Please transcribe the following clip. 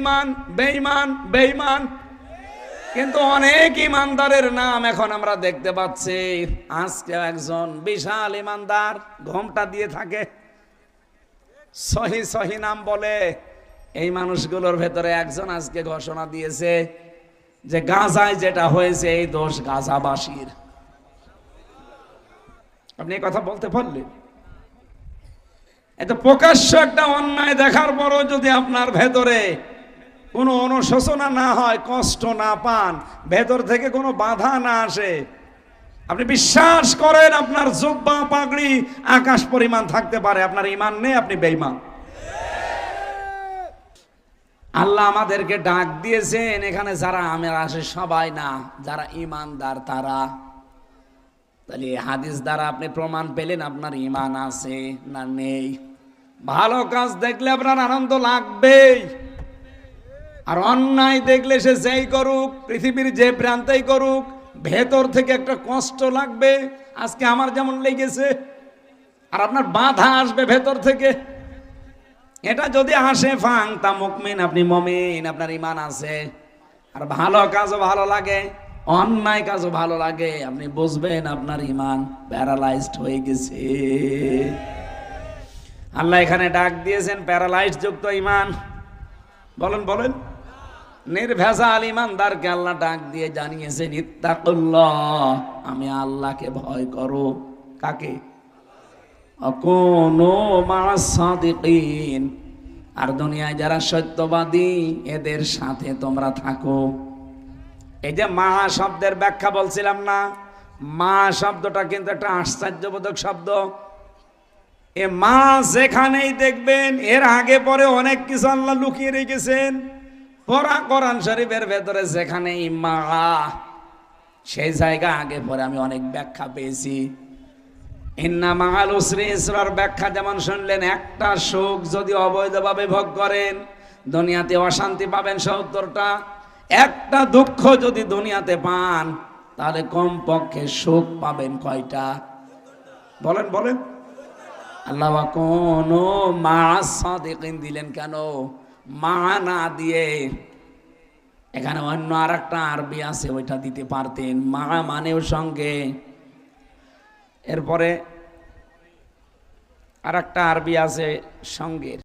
বেঈমান বেঈমান বেঈমান। কিন্তু অনেক ইমানদারের নাম এখন আমরা দেখতে পাচ্ছি। আজকে একজন বিশাল ইমানদার ঘোমটা দিয়ে থাকে। সহি সহি নাম বলে এই মানুষগুলোর ভেতরে একজন আজকে ঘোষণা দিয়েছে যে গাজায় যেটা হয়েছে, এই দোষ গাজাবাসীর। আপনি এই কথা বলতে পারলেন? এত প্রকাশ্য একটা অন্যায় দেখার পরও যদি আপনার ভেতরে কোনো অনুশোচনা না হয়, কষ্ট না পান, ভেতর থেকে কোনো বাধা না আসে। আপনি বিশ্বাস করেন আপনার জুব্বা পাগড়ি আকাশ পরিমাণ থাকতে পারে, আপনার ইমান নেই, আপনি বেঈমান। আল্লাহ আমাদেরকে ডাক দিয়েছেন, এখানে যারা আমের আসে সবাই না, যারা ইমানদার তারা। তাহলে হাদিস দ্বারা আপনি প্রমাণ পেলেন আপনার ইমান আছে না নেই। ভালো কাজ দেখলে আপনার আনন্দ লাগবেই। আর অন্যায় দেখলে সে যেই করুক, পৃথিবীর যে প্রান্তেই করুক, ভেতর থেকে একটা কষ্ট লাগবে। আজকে আমার যেমন লেগেছে, আর আপনার বাধা আসবে ভেতর থেকে। এটা যদি আসে, ফাং, তা মুকমিন আপনি মমিন, আপনার ইমান আছে। আর ভালো কাজও ভালো লাগে, অন্যায় কাজও ভালো লাগে। আপনি বুঝবেন আপনার ইমান প্যারালাইজড হয়ে গেছে। আল্লাহ এখানে ডাক দিয়েছেন, প্যারালাইজড যুক্ত ইমান বলেন বলেন। নির্ভেজাল ইমানদারকে আল্লাহ ডাক দিয়ে জানিয়েছেন ইত্তাকুল্লাহ আমি আল্লাহকে ভয় করো। কাকে? কোনো মাসাদিকিন আর দুনিয়ায় যারা সত্যবাদী, এদের সাথে তোমরা থাকো। এই যে মা শব্দের ব্যাখ্যা বলছিলাম না, মা শব্দটা কিন্তু একটা আশ্চর্যবোধক শব্দ। এ মা যেখানেই দেখবেন, এর আগে পরে অনেক কিছু আল্লাহ লুকিয়ে রেখেছেন। পরা কোরআন শরীফের ভেতরে যেখানে মা সেই জায়গা আগে পরে আমি অনেক ব্যাখ্যা পেয়েছি। ইন্না মাহাল উসরি ইসরার ব্যাখ্যা যেমন শুনলেন, একটা সুখ যদি অবৈধভাবে ভোগ করেন, দুনিয়াতে অশান্তি পাবেন সত্তরটা। একটা দুঃখ যদি দুনিয়াতে পান, তাহলে কম পক্ষে সুখ পাবেন কয়টা? বলেন বলেন। আল্লাহ কোন মা সাদিকিন দিলেন কেন? মা না দিয়ে। এখানে অন্য আর একটা আরবি আছে, ওইটা দিতে পারতেন, মা মানেও সঙ্গে। এরপরে আর একটা আরবি আছে, সঙ্গের।